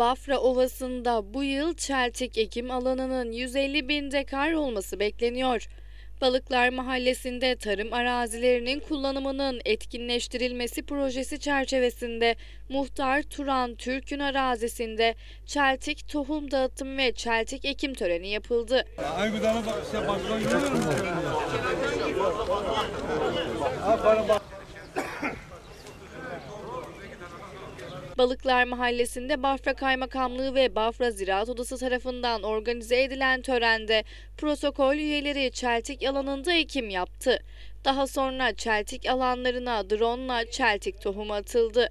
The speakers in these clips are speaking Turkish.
Bafra Ovası'nda bu yıl çeltik ekim alanının 150 bin dekar olması bekleniyor. Balıklar Mahallesi'nde tarım arazilerinin kullanımının etkinleştirilmesi projesi çerçevesinde Muhtar Turan Türk'ün arazisinde çeltik tohum dağıtım ve çeltik ekim töreni yapıldı. Ay bir tane bak, şey başkan görüyor musun? Aferin bak. Balıklar Mahallesi'nde Bafra Kaymakamlığı ve Bafra Ziraat Odası tarafından organize edilen törende protokol üyeleri çeltik alanında ekim yaptı. Daha sonra çeltik alanlarına drone çeltik tohumu atıldı.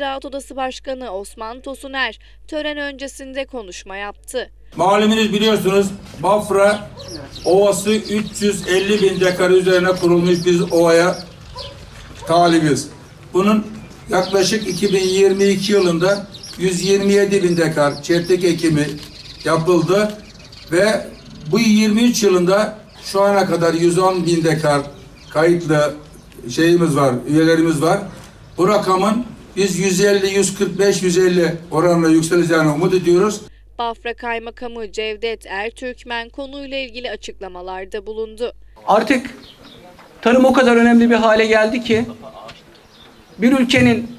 Ziraat Odası Başkanı Osman Tosuner tören öncesinde konuşma yaptı. Malumunuz biliyorsunuz Bafra Ovası 350 bin dekar üzerine kurulmuş bir ovaya talibiz. Bunun yaklaşık 2022 yılında 127 bin dekar çeltik ekimi yapıldı ve bu 23 yılında şu ana kadar 110 bin dekar kayıtlı şeyimiz var, üyelerimiz var. Bu rakamın biz 150, 145, 150 oranla yükseleceğini umut ediyoruz. Bafra Kaymakamı Cevdet Ertürkmen konuyla ilgili açıklamalarda bulundu. Artık tarım o kadar önemli bir hale geldi ki bir ülkenin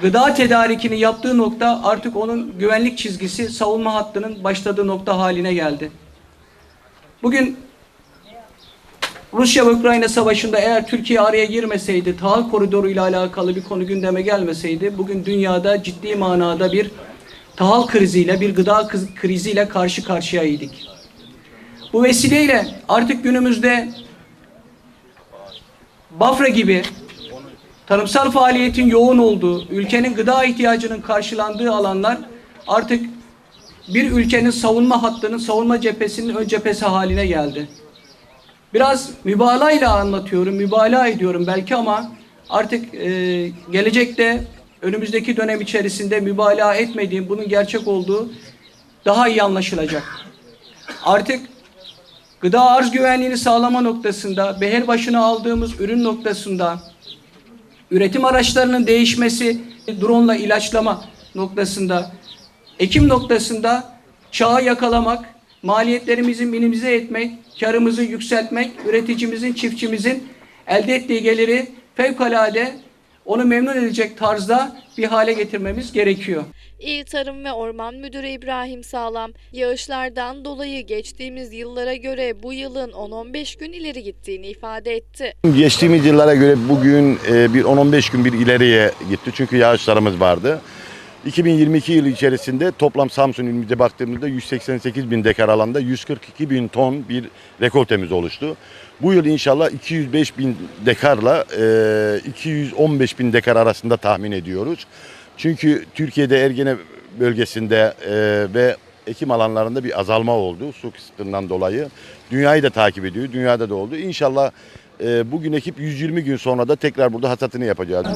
gıda tedarikini yaptığı nokta artık onun güvenlik çizgisi savunma hattının başladığı nokta haline geldi. Bugün Rusya ve Ukrayna savaşında eğer Türkiye araya girmeseydi, tahıl koridoru ile alakalı bir konu gündeme gelmeseydi, bugün dünyada ciddi manada bir tahıl kriziyle, bir gıda kriziyle karşı karşıyaydık. Bu vesileyle artık günümüzde Bafra gibi tarımsal faaliyetin yoğun olduğu, ülkenin gıda ihtiyacının karşılandığı alanlar artık bir ülkenin savunma hattının, savunma cephesinin ön cephesi haline geldi. Biraz mübalağayla anlatıyorum, mübalağa ediyorum belki ama artık e, gelecekte önümüzdeki dönem içerisinde mübalağa etmediğim, bunun gerçek olduğu daha iyi anlaşılacak. Artık gıda arz güvenliğini sağlama noktasında, beher başına aldığımız ürün noktasında, üretim araçlarının değişmesi, drone ile ilaçlama noktasında, ekim noktasında çağı yakalamak, maliyetlerimizi minimize etmek, karımızı yükseltmek, üreticimizin, çiftçimizin elde ettiği geliri fevkalade onu memnun edecek tarzda bir hale getirmemiz gerekiyor. İl Tarım ve Orman Müdürü İbrahim Sağlam, yağışlardan dolayı geçtiğimiz yıllara göre bu yılın 10-15 gün ileri gittiğini ifade etti. Geçtiğimiz yıllara göre bugün e, bir 10-15 gün bir ileriye gitti. Çünkü yağışlarımız vardı. 2022 yılı içerisinde toplam Samsun ilimize baktığımızda 188 bin dekar alanda 142 bin ton bir rekoltemiz oluştu. Bu yıl inşallah 205 bin dekarla e, 215 bin dekar arasında tahmin ediyoruz. Çünkü Türkiye'de Ergene bölgesinde e, ve ekim alanlarında bir azalma oldu su kısıtlığından dolayı. Dünyayı da takip ediyor, dünyada da oldu. İnşallah e, bugün ekip 120 gün sonra da tekrar burada hasatını yapacağız.